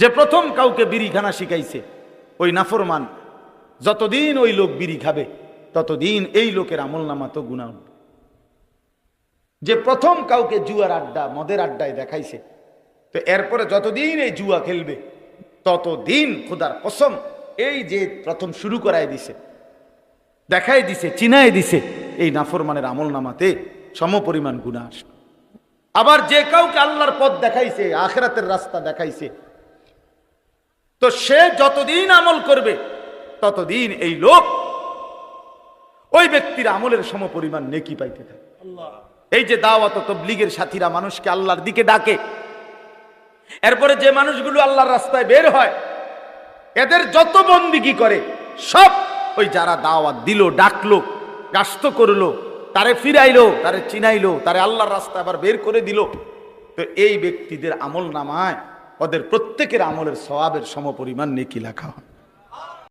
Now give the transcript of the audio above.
যে প্রথম কাউকে বিড়ি বিড়িখানা শিখাইছে, ওই নাফরমান, যতদিন ওই লোক বিড়ি খাবে, ততদিন এই লোকের আমল নামা তো গুণা উঠবে। যে প্রথম কাউকে জুয়ার আড্ডা, মদের আড্ডায় দেখাইছে, তো এরপরে যতদিন এই জুয়া খেলবে, ততদিন খোদার কসম, এই যে প্রথম শুরু করাই দিছে দেখাই দিছে চিনাই দিছে, এই নাফরমানের আমল নামাতে সম পরিমাণ গুণা আসবে আবার যে কাউকে আল্লাহর পথ দেখাইছে, আখরাতের রাস্তা দেখাইছে তো সে যতদিন আমল করবে ততদিন এই লোক ওই ব্যক্তির আমলের সম পরিমাণ নেকি পাইতে থাকে। এই যে দাওয়াত তবলিগের সাথীরা মানুষকে আল্লাহর দিকে ডাকে এরপরে যে মানুষগুলো আল্লাহর রাস্তায় বের হয় এদের যত বন্দিগি করে সব ওই যারা দাওয়াত দিল ডাকলো গাস্ত করল তারে ফিরাইলো তারে চিনাইলো তারে আল্লাহর রাস্তা আবার বের করে দিল তো এই ব্যক্তিদের আমল নামায় ওদের প্রত্যেকের আমলের সওয়াবের সমপরিমাণ নেকি লেখা হয়।